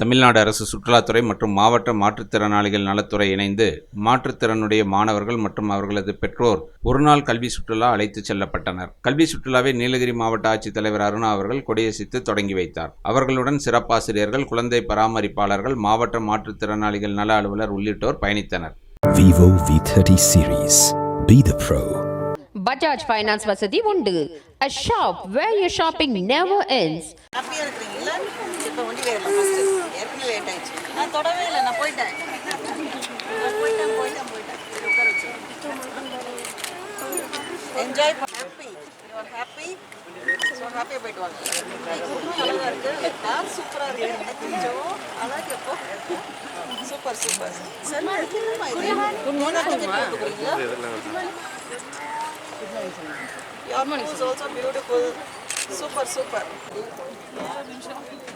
தமிழ்நாடு அரசு சுற்றுலாத்துறை மற்றும் மாவட்ட மாற்றுத்திறனாளிகள் நலத்துறை இணைந்து மாற்றுத்திறனுடைய மாணவர்கள் மற்றும் அவர்களது பெற்றோர் ஒருநாள் கல்வி சுற்றுலா அழைத்துச் செல்லப்பட்டனர். கல்வி சுற்றுலாவை நீலகிரி மாவட்ட ஆட்சித்தலைவர் அருணா அவர்கள் கொடியசித்து தொடங்கி வைத்தார். அவர்களுடன் சிறப்பாசிரியர்கள் குழந்தை பராமரிப்பாளர்கள் மாவட்ட மாற்றுத்திறனாளிகள் நல அலுவலர் உள்ளிட்டோர் பயணித்தனர். Vivo V30 series. Be the pro. Bajaj finance வசதி உண்டு. A shop where your shopping never ends. ஹாப்பியாக இருக்கிறீங்களா? இப்போ வண்டி ஏற்கனவே லேட் ஆயிடுச்சு. நான் தொடவே இல்லை நான் போயிட்டேன். போயிட்டேன் போயிட்டேன் போயிட்டேன். சரி, உட்கார வச்சு. Enjoy happy you're happy so ஹாப்பியாக போயிட்டு வாங்க. அழகாக இருக்குது கார் சூப்பராக இருக்குது கொஞ்சம் அழகு எப்போ? சூப்பர் சூப்பர் சரி எடுத்துக்கணுமா இது நீங்கள் டிக்கெட் போட்டுக்கிறீங்களா Your food